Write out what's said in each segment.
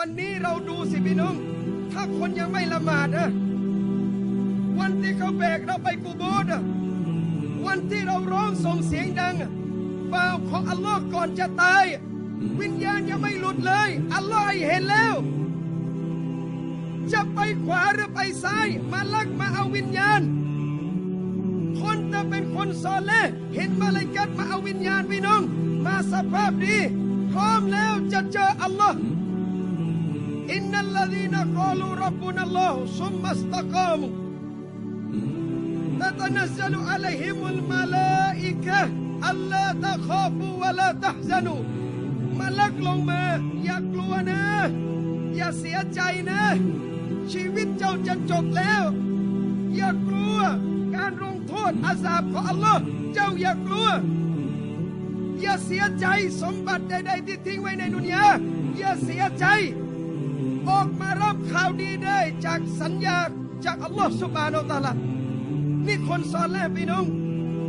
วันนี้เราดูสิพี่น้อง ถ้าคนยังไม่ละหมาดอะวันที่เขาแบกเราไปกูโบสอะวันที่เราร้องส่งเสียงดังอะบ่าวของอัลลอฮ์ก่อนจะตาย วิญญาณยังไม่หลุดเลย อัลลอฮ์เห็นแล้ว จะไปขวาหรือไปซ้าย มาลักมาเอาวิญญาณ คนจะเป็นคนซอเลห์เห็นมาลายกัดมาเอาวิญญาณพี่น้อง มาสภาพดี พร้อมแล้วจะเจออัลลอฮ์ อินนัลลดีนกอลูรับบุนัลลอฮ์ซุมมัสตะกามุ تتنزل عليهم الملائكة ألا تخافوا ولا تحزنوا มาลักลงมา อย่ากลัวนะ อย่าเสียใจนะ ชีวิตเจ้าจะจบแล้ว อย่ากลัว การลงโทษอาสาบของอัลลอฮ์เจ้าอย่ากลัว อย่าเสียใจสมบัติใดๆที่ทิ้งไว้ในดุนยา อย่าเสียใจ ออกมารับข่าวดีได้จากสัญญาจากอัลลอฮ์สุบานอัลตาลานี่คนสอนแล้วพี่น้อง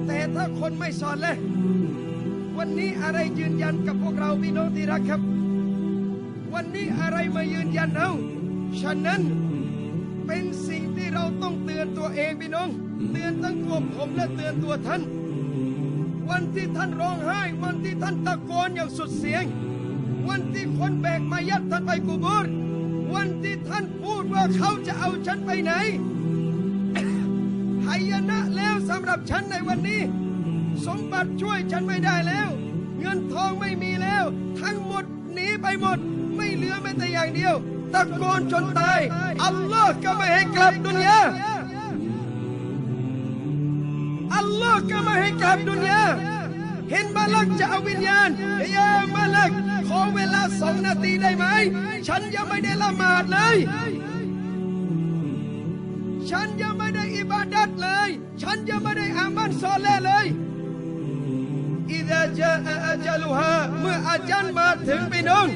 แต่ถ้าคนไม่สอนแล้ววันนี้อะไรยืนยันกับพวกเราพี่น้องที่รักครับ วันนี้อะไรมายืนยันเราฉะนั้นเป็นสิ่งที่เราต้องเตือนตัวเองพี่น้อง เตือนทั้งตัวผมและเตือนตัวท่าน วันที่ท่านร้องไห้ วันที่ท่านตะโกนอย่างสุดเสียง วันที่คนแบกมายัดท่านไปกูโบร์ วันที่ท่านพูดว่าเขาจะเอาฉันไปไหนหายนะแล้วสำหรับฉันในวันนี้ สมบัติช่วยฉันไม่ได้แล้ว เงินทองไม่มีแล้ว ทั้งหมดหนีไปหมด ไม่เหลือแม้แต่อย่างเดียวตะโกนจนตาย อัลลอฮ์ก็ไม่ให้กลับดุนยาอัลลอฮ์ก็ไม่ให้กลับดุนยา เห็นมาลักจะเอาวิญญาณเยามาลักขอเวลาสองนาทีได้ไหม ฉันยังไม่ได้ละหมาดเลย ฉันยังไม่ได้อิบาดัตเลย ฉันยังไม่ได้อามันซอเลห์เลยอิดะจาอาจัลุฮาเมื่ออาจารย์มาถึงพี่น้อง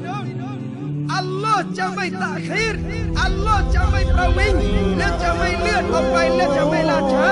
อัลลอฮ์จะไม่ตะคีรอัลลอฮ์จะไม่ประวิงและจะไม่เลื่อนออกไปและจะไม่ล่าช้า